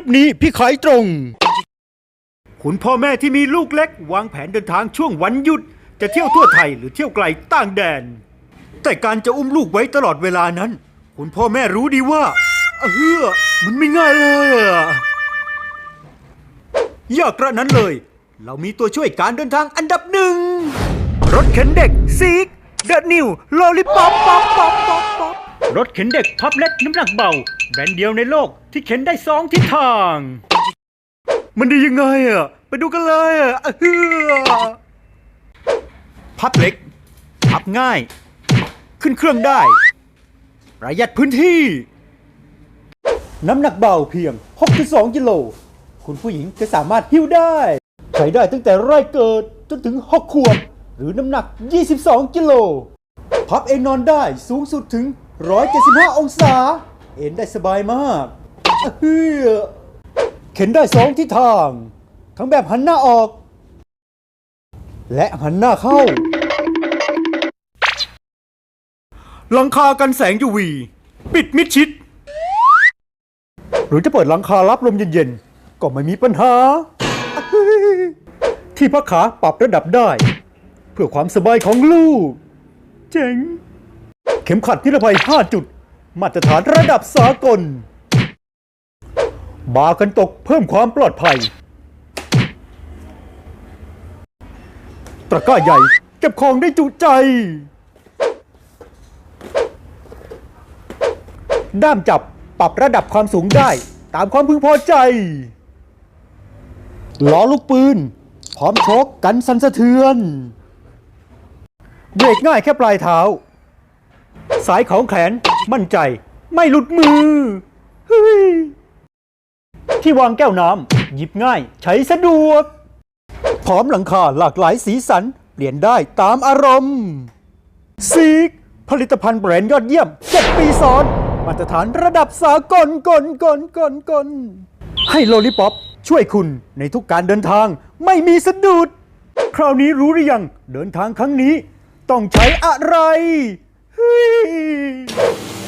ลิปนี้พี่ขายตรง คุณพ่อแม่ที่มีลูกเล็ก วางแผนเดินทางช่วงวันหยุด จะเที่ยวทั่วไทยหรือเที่ยวไกลต่างแดน แต่การจะอุ้มลูกไว้ตลอดเวลานั้น คุณพ่อแม่รู้ดีว่าเออมันไม่ง่ายเลยอะยากกระนั้นเลย เรามีตัวช่วยการเดินทางอันดับหนึ่ง รถเข็นเด็กซีกเดอะนิว โลลิปอปปอปปอปปอปป๊อป รถเข็นเด็กพับเล็กน้ำหนักเบา แบรนด์เดียวในโลกที่เข็นได้สองทิศทาง มันดียังไงอะ ไปดูกันเลยอะอะเฮือพับเล็ก พับง่าย ขึ้นเครื่องได้ ประหยัดพื้นที่ น้ำหนักเบาเพียง 6.2 กิโล คุณผู้หญิงจะสามารถหิ้วได้ ใช้ได้ตั้งแต่ไร่เกิดจนถึง 6 ขวบ หรือน้ำหนัก 22 กิโล พับเอนนอนได้สูงสุดถึง 175 องศา เอนได้สบายมากเฮือเข็นได้สองทิศทาง ทั้งแบบหันหน้าออก และหันหน้าเข้า หลังคากันแสง UV ปิดมิดชิด หรือจะเปิดหลังคารับลมเย็นๆ ก็ไม่มีปัญหา ที่พักขาปรับระดับได้ เพื่อความสบายของลูก เจ๋ง เข็มขัดนิรภัย 5 จุด มาตรฐานระดับสากล บาร์กันตกเพิ่มความปลอดภัย ตะกร้าใหญ่ เก็บของได้จุใจ ด้ามจับปรับระดับความสูงได้ ตามความพึงพอใจ ล้อลูกปืน พร้อมชกกันสันสะเทือน เบรกง่ายแค่ปลายเท้า สายของแขนมั่นใจ ไม่หลุดมือ ที่วางแก้วน้ำหยิบง่าย ใช้สะดวก พร้อมหลังคาหลากหลายสีสัน เปลี่ยนได้ตามอารมณ์ซีกผลิตภัณฑ์แบรนด์ยอดเยี่ยม 7 ปีซ้อน มาตรฐานระดับสากลกลกลกลกลให้โลลิปอปช่วยคุณในทุกการเดินทางไม่มีสะดุด คราวนี้รู้หรือยัง เดินทางครั้งนี้ ต้องใช้อะไร เฮ้ย